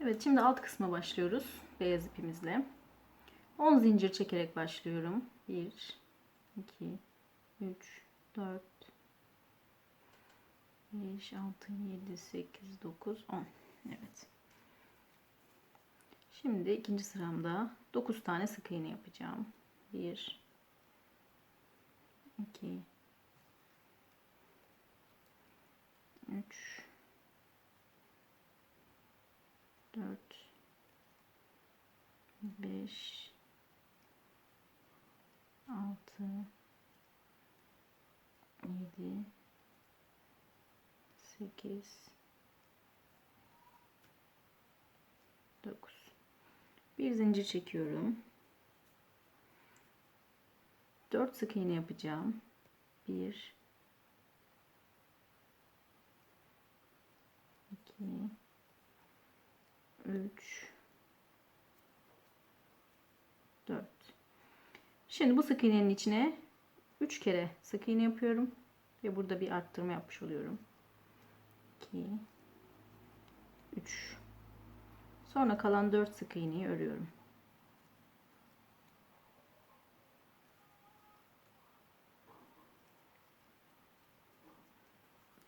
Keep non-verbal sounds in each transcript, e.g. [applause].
Evet şimdi alt kısma başlıyoruz beyaz ipimizle. 10 zincir çekerek başlıyorum. 1 2 3 4 5 6 7 8 9 10 Evet. Şimdi ikinci sıramda 9 tane sık iğne yapacağım. 1 2 3 4 5 6 7 8 9 bir zincir çekiyorum. 4 sık iğne yapacağım. 1 2 3 4 Şimdi bu sık iğnenin içine 3 kere sık iğne yapıyorum ve burada bir arttırma yapmış oluyorum. 2 3 Sonra kalan 4 sık iğneyi örüyorum.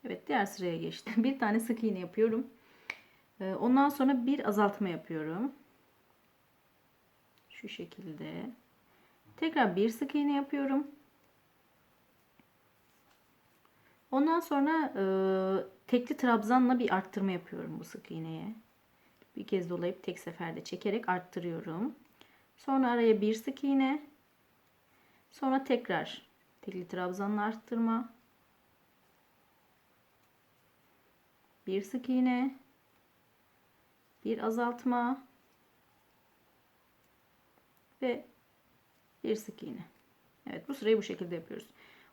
Evet diğer sıraya geçtim. [laughs] Bir tane sık iğne yapıyorum. Ee, Ondan sonra bir azaltma yapıyorum. Şu şekilde. Tekrar bir sık iğne yapıyorum. Ondan sonra e, tekli trabzanla bir arttırma yapıyorum bu sık iğneye. Bir kez dolayıp tek seferde çekerek arttırıyorum. Sonra araya bir sık iğne. Sonra tekrar tekli trabzanla arttırma. Bir sık iğne. Bir azaltma. Ve bir sık iğne. Evet bu sırayı bu şekilde yapıyoruz.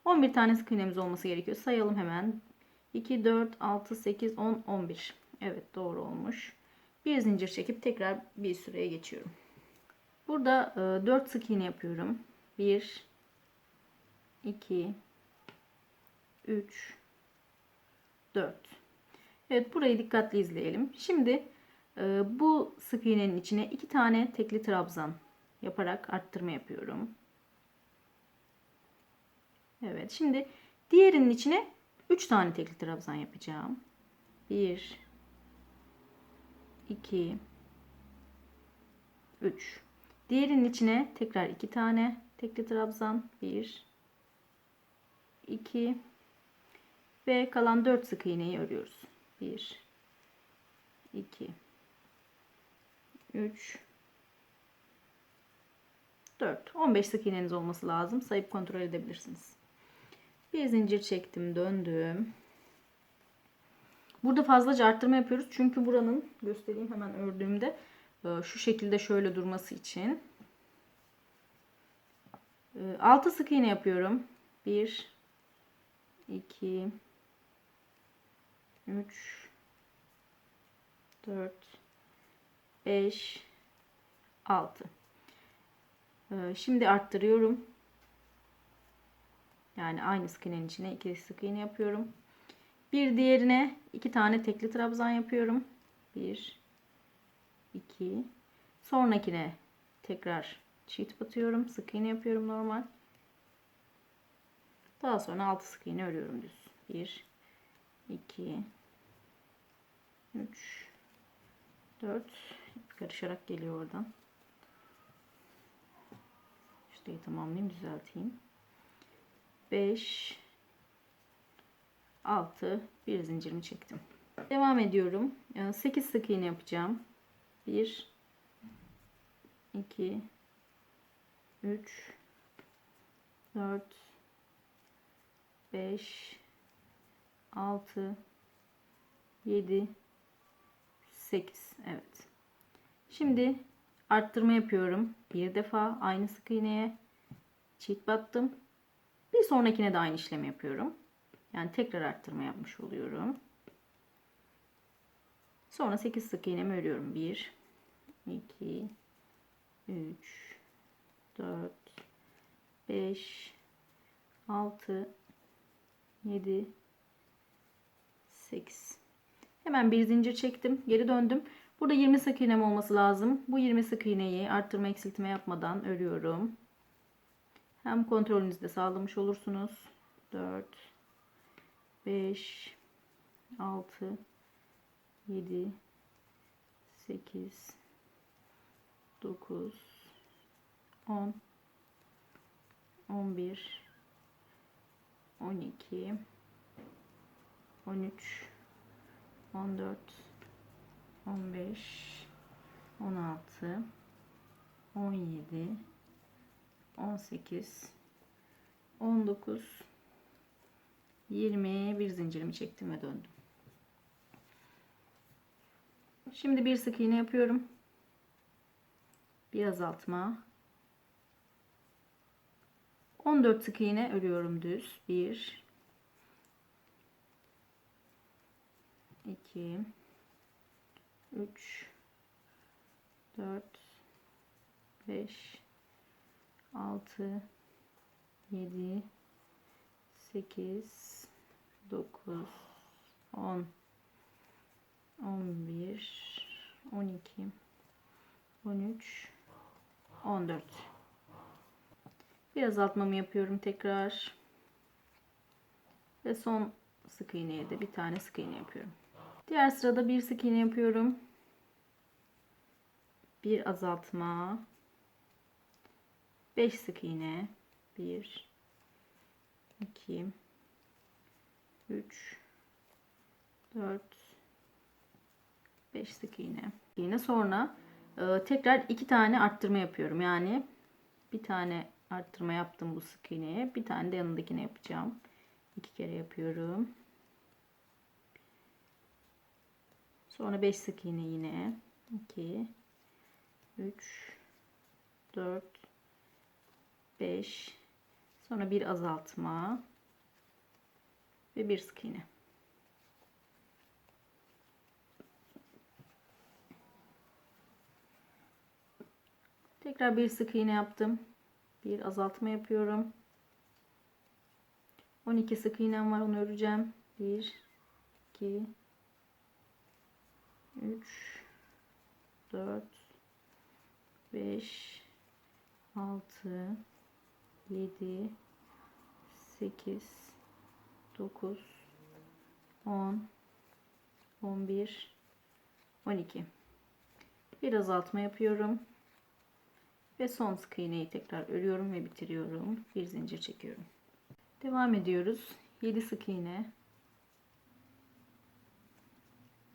11 tane sık iğnemiz olması gerekiyor. Sayalım hemen. 2, 4, 6, 8, 10, 11. Evet doğru olmuş. Bir zincir çekip tekrar bir süreye geçiyorum. Burada e, 4 sık iğne yapıyorum. 1, 2, 3, 4. Evet burayı dikkatli izleyelim. Şimdi e, bu sık iğnenin içine 2 tane tekli trabzan yaparak arttırma yapıyorum. Evet şimdi diğerinin içine 3 tane tekli trabzan yapacağım. 1 2 3 Diğerinin içine tekrar 2 tane tekli trabzan 1 2 ve kalan 4 sık iğneyi örüyoruz. 1 2 3 4 15 sık iğneniz olması lazım. Sayıp kontrol edebilirsiniz. Bir zincir çektim, döndüm. Burada fazlaca arttırma yapıyoruz. Çünkü buranın göstereyim hemen ördüğümde e, şu şekilde şöyle durması için 6 sık iğne yapıyorum. 1 2 3 4 5 6 Şimdi arttırıyorum. Yani aynı sık iğnenin içine iki sık iğne yapıyorum. Bir diğerine iki tane tekli trabzan yapıyorum. Bir, iki. Sonrakine tekrar çift batıyorum. Sık iğne yapıyorum normal. Daha sonra altı sık iğne örüyorum düz. Bir, iki, üç, dört. Karışarak geliyor oradan. Şurayı tamamlayayım, düzelteyim. 5 6 bir zincirimi çektim. Devam ediyorum. 8 sık iğne yapacağım. 1 2 3 4 5 6 7 8 evet. Şimdi arttırma yapıyorum. Bir defa aynı sık iğneye çift battım. Bir sonrakine de aynı işlemi yapıyorum. Yani tekrar arttırma yapmış oluyorum. Sonra 8 sık iğnemi örüyorum. 1 2 3 4 5 6 7 8 Hemen bir zincir çektim. Geri döndüm. Burada 20 sık iğnem olması lazım. Bu 20 sık iğneyi arttırma eksiltme yapmadan örüyorum. Hem kontrolünüzü de sağlamış olursunuz. 4 5 6 7 8 9 10 11 12 13 14 15 16 17 18 19 20 bir zincirimi çektim ve döndüm. Şimdi bir sık iğne yapıyorum. Bir azaltma. 14 sık iğne örüyorum düz. 1 2 3 4 5 6 7 8 9 10 11 12 13 14 bir azaltmamı yapıyorum tekrar. Ve son sık iğneye de bir tane sık iğne yapıyorum diğer sırada bir sık iğne yapıyorum. Bir azaltma. 5 sık iğne 1 2 3 4 5 sık iğne yine sonra e, tekrar iki tane arttırma yapıyorum. Yani bir tane arttırma yaptım bu sık iğneye bir tane de yanındakine yapacağım. İki kere yapıyorum sonra 5 sık iğne yine 2 3 4 5 sonra bir azaltma ve bir sık iğne. Tekrar bir sık iğne yaptım. Bir azaltma yapıyorum. 12 sık iğnem var onu öreceğim. 1 2 3 4 5 6 7 8 9 10 11 12 bir azaltma yapıyorum ve son sık iğneyi tekrar örüyorum ve bitiriyorum. Bir zincir çekiyorum. Devam ediyoruz. 7 sık iğne.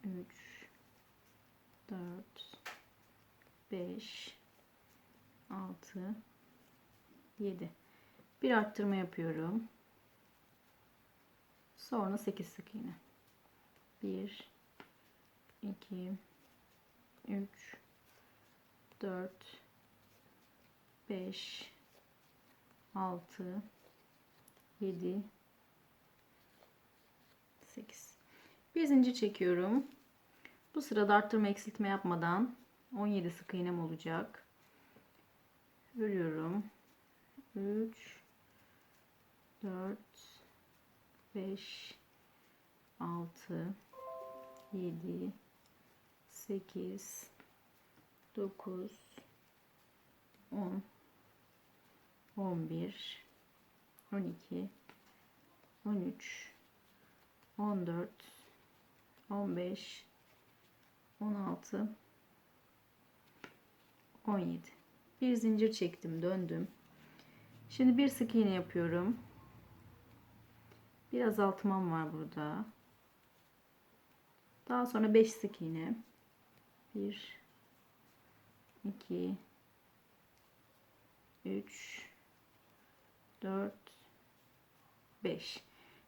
3 4 5 6 7 bir arttırma yapıyorum. Sonra 8 sık iğne 1 2 3 4 5 6 7 8 bir zincir çekiyorum bu sırada arttırma eksiltme yapmadan 17 sık iğnem olacak. Örüyorum 3 4 5 6 7 8 9 10 11 12 13 14 15 16 17 bir zincir çektim döndüm. Şimdi bir sık iğne yapıyorum. Bir azaltmam var burada. Daha sonra 5 sık iğne. 1 2 3 4 5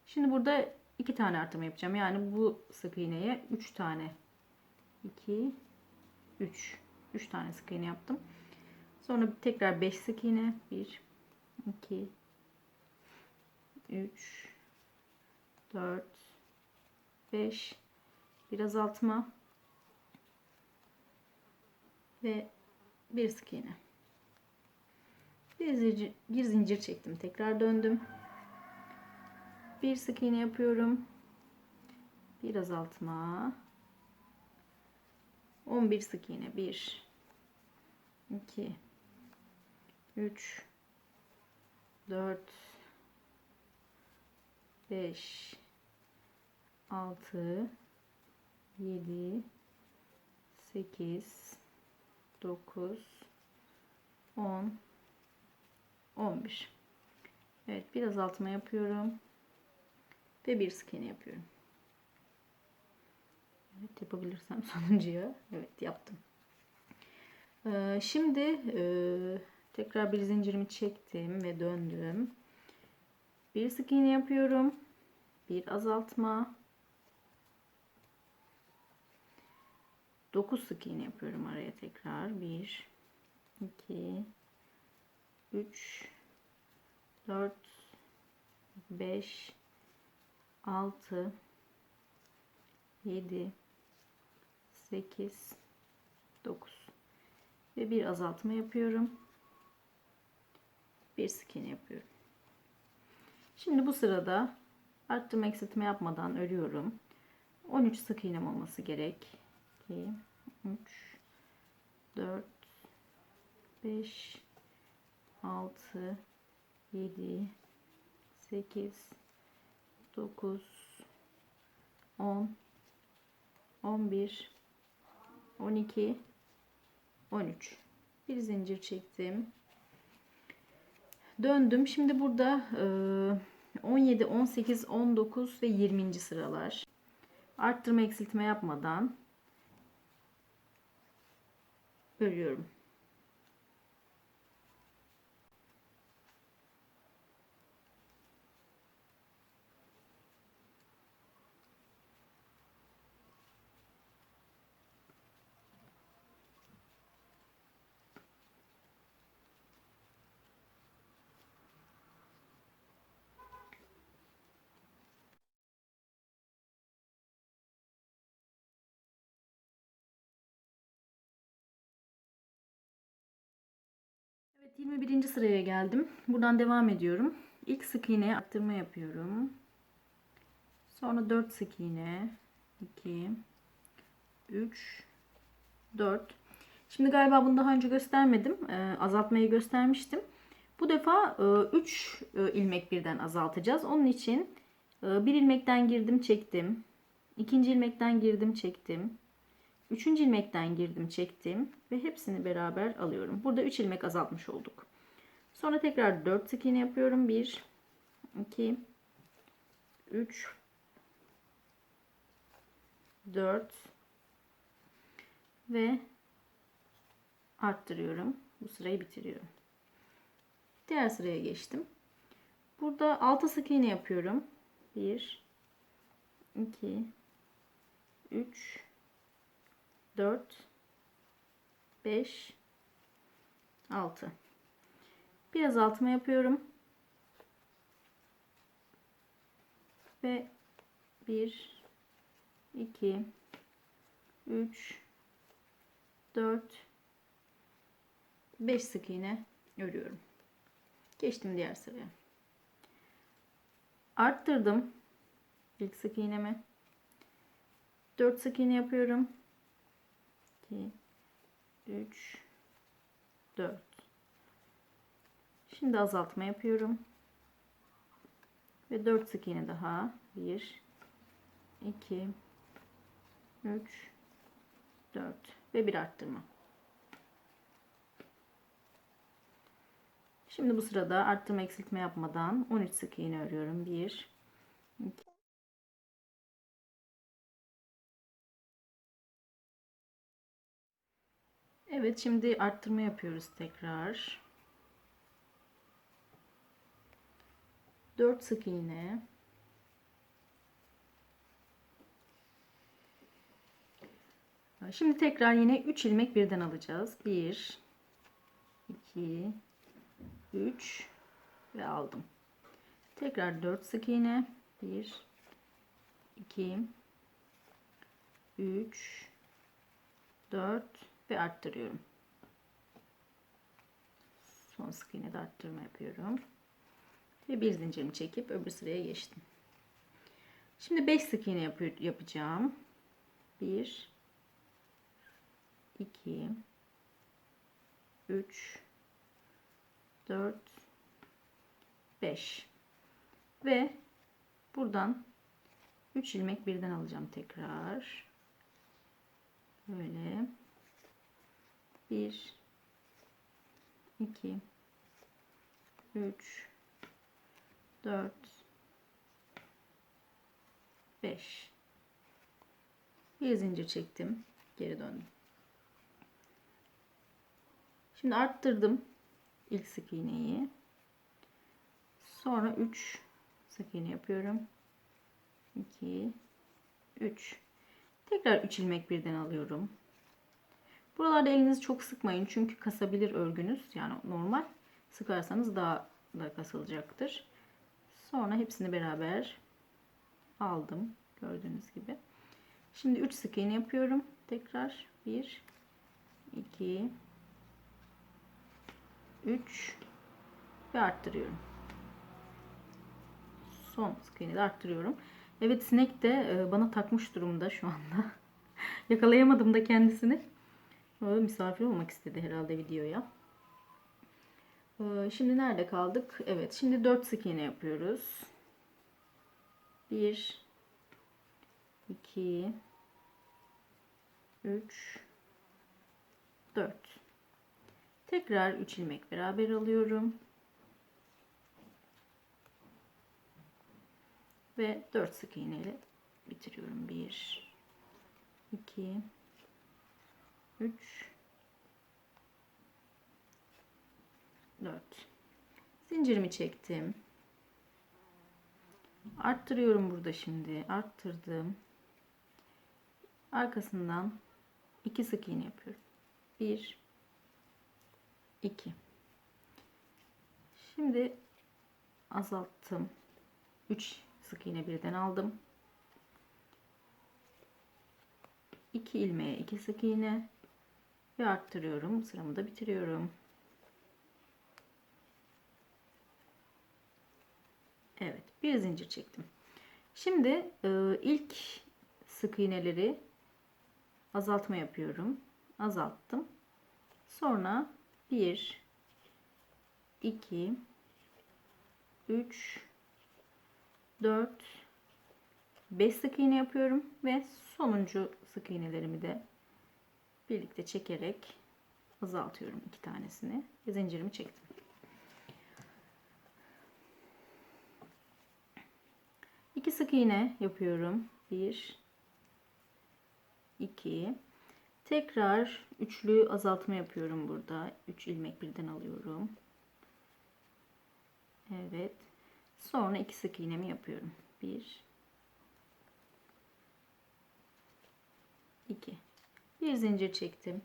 şimdi burada iki tane artırma yapacağım. Yani bu sık iğneye 3 tane 2 3 3 tane sık iğne yaptım. Sonra tekrar 5 sık iğne. 1 2 3 4 5 bir azaltma ve bir sık iğne. Bir zincir, bir zincir çektim. Tekrar döndüm. Bir sık iğne yapıyorum. Bir azaltma 11 sık iğne. 1 2 3 4 5 6 7 8 9 10 11 Evet bir azaltma yapıyorum ve bir sık iğne yapıyorum Evet yapabilirsem [laughs] sonuncuya evet yaptım. Ee, şimdi e, tekrar bir zincirimi çektim ve döndüm. Bir sık iğne yapıyorum. Bir azaltma. 9 sık iğne yapıyorum araya tekrar. 1 2 3 4 5 6 7 8 9 ve bir azaltma yapıyorum. Bir sık iğne yapıyorum. Şimdi bu sırada arttırma eksiltme yapmadan örüyorum 13 sık iğnem olması gerek. 2 3 4 5 6 7 8 9 10 11 12 13 bir zincir çektim. Döndüm. Şimdi burada 17 18 19 ve 20. sıralar. Arttırma eksiltme yapmadan örüyorum Evet 21. sıraya geldim. Buradan devam ediyorum. İlk sık iğneye arttırma yapıyorum. Sonra 4 sık iğne. 2 3 4 Şimdi galiba bunu daha önce göstermedim. Ee, azaltmayı göstermiştim. Bu defa 3 e, e, ilmek birden azaltacağız. Onun için e, bir ilmekten girdim çektim. ikinci ilmekten girdim çektim. Üçüncü ilmekten girdim çektim ve hepsini beraber alıyorum. Burada 3 ilmek azaltmış olduk. Sonra tekrar 4 sık iğne yapıyorum. 1 2 3 4 ve arttırıyorum. Bu sırayı bitiriyorum. Diğer sıraya geçtim. Burada 6 sık iğne yapıyorum. 1 2 3 4 5 6 bir azaltma yapıyorum. Ve 1 2 3 4 5 sık iğne örüyorum. Geçtim diğer sıraya. Arttırdım ilk sık iğnemi. 4 sık iğne yapıyorum 2 3 4 Şimdi azaltma yapıyorum. Ve 4 sık iğne daha. 1 2 3 4 ve bir arttırma. Şimdi bu sırada arttırma eksiltme yapmadan 13 sık iğne örüyorum. 1 2 Evet şimdi arttırma yapıyoruz tekrar. 4 sık iğne. Şimdi tekrar yine 3 ilmek birden alacağız. 1 2 3 ve aldım. Tekrar 4 sık iğne. 1 2 3 4 ve arttırıyorum. Son sık iğne de arttırma yapıyorum. Ve bir zincirimi çekip öbür sıraya geçtim. Şimdi 5 sık iğne yap yapacağım. 1 2 3 4 5 ve buradan 3 ilmek birden alacağım tekrar böyle 1 2 3 4 5 bir zincir çektim geri döndüm. Şimdi arttırdım ilk sık iğneyi. Sonra 3 sık iğne yapıyorum. 2 3 tekrar 3 ilmek birden alıyorum buralarda elinizi çok sıkmayın çünkü kasabilir örgünüz. Yani normal. Sıkarsanız daha da kasılacaktır. Sonra hepsini beraber aldım gördüğünüz gibi. Şimdi 3 sık iğne yapıyorum. Tekrar 1 2 3 ve arttırıyorum. Son sık iğneyi de arttırıyorum. Evet sinek de e, bana takmış durumda şu anda. [laughs] Yakalayamadım da kendisini misafir olmak istedi herhalde videoya. Ee, şimdi nerede kaldık? Evet şimdi 4 sık iğne yapıyoruz. 1 2 3 4 tekrar 3 ilmek beraber alıyorum. Ve 4 sık iğne ile bitiriyorum. 1 2 3 4 zincirimi çektim. Arttırıyorum burada şimdi. Arttırdım. Arkasından 2 sık iğne yapıyorum. 1 2 şimdi azalttım. 3 sık iğne birden aldım. 2 ilmeğe 2 sık iğne ve arttırıyorum. Sıramı da bitiriyorum. Evet bir zincir çektim. Şimdi e, ilk sık iğneleri azaltma yapıyorum. Azalttım. Sonra 1 2 3 4 5 sık iğne yapıyorum ve sonuncu sık iğnelerimi de birlikte çekerek azaltıyorum iki tanesini ve zincirimi çektim. İki sık iğne yapıyorum. 1 2 Tekrar üçlü azaltma yapıyorum burada. 3 ilmek birden alıyorum. Evet. Sonra iki sık iğnemi yapıyorum. 1 2 Bir zincir çektim.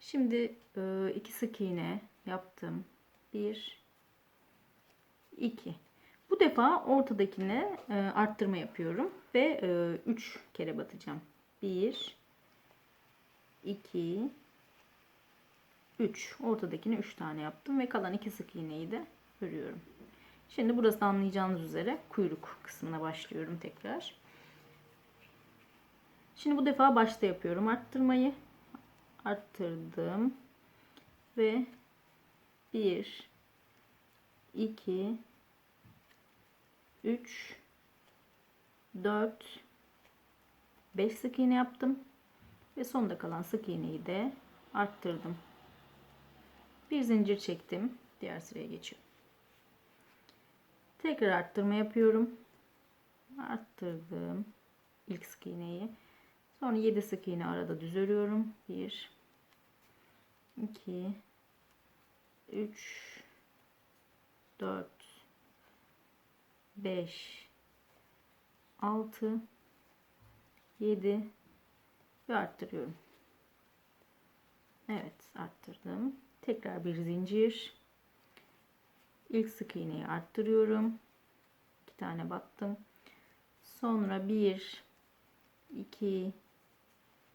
Şimdi e, iki sık iğne yaptım. 1 2 bu defa ortadakine e, arttırma yapıyorum ve 3 e, kere batacağım. 1 2 3 ortadakine 3 tane yaptım ve kalan 2 sık iğneyi de örüyorum. Şimdi burası anlayacağınız üzere kuyruk kısmına başlıyorum tekrar. Şimdi bu defa başta yapıyorum arttırmayı. Arttırdım ve 1 2 3 4 5 sık iğne yaptım ve sonda kalan sık iğneyi de arttırdım. Bir zincir çektim. Diğer sıraya geçiyorum. Tekrar arttırma yapıyorum. Arttırdım ilk sık iğneyi. Sonra 7 sık iğne arada düz örüyorum. 1 2 3 4 5 6 7 ve arttırıyorum. Evet arttırdım. Tekrar bir zincir. İlk sık iğneyi arttırıyorum. 2 tane battım. Sonra 1 2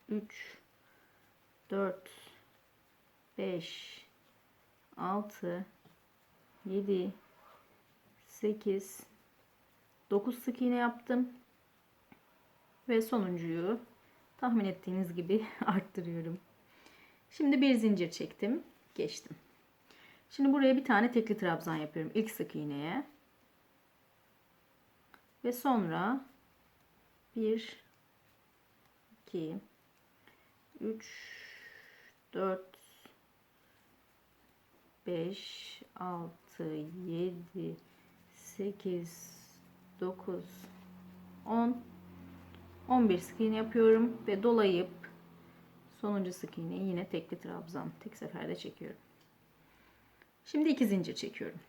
3 4 5 6 7 8 9 sık iğne yaptım ve sonuncuyu Tahmin ettiğiniz gibi [laughs] arttırıyorum. Şimdi bir zincir çektim. Geçtim. Şimdi buraya bir tane tekli trabzan yapıyorum. İlk sık iğneye. Ve sonra 1 2 3 4 5 6 7 8 9 10 11 sık iğne yapıyorum ve dolayıp sonuncu sık iğneyi yine tekli trabzan tek seferde çekiyorum. Şimdi iki zincir çekiyorum.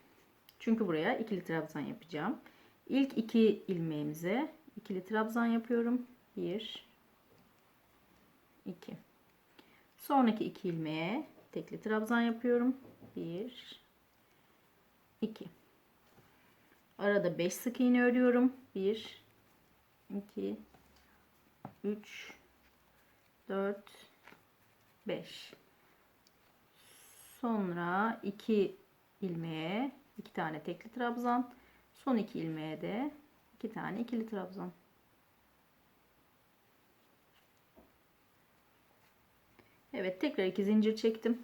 Çünkü buraya ikili trabzan yapacağım. İlk iki ilmeğimize ikili trabzan yapıyorum. 1 2 Sonraki iki ilmeğe tekli trabzan yapıyorum. 1 2 Arada 5 sık iğne örüyorum. 1 2 3 4 5 Sonra 2 ilmeğe 2 tane tekli trabzan. Son 2 ilmeğe de 2 tane ikili trabzan. Evet tekrar 2 zincir çektim.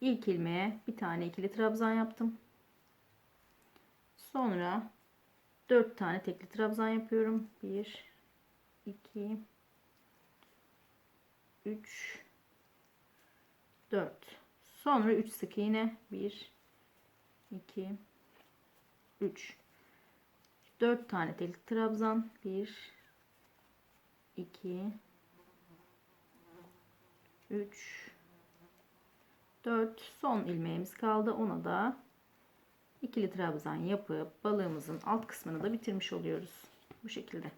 İlk ilmeğe bir tane ikili trabzan yaptım. Sonra 4 tane tekli trabzan yapıyorum. 1 2 3 4 sonra 3 sık iğne 1 2 3 4 tane tekli trabzan 1 2 3 4 son ilmeğimiz kaldı. Ona da ikili trabzan yapıp balığımızın alt kısmını da bitirmiş oluyoruz. Bu şekilde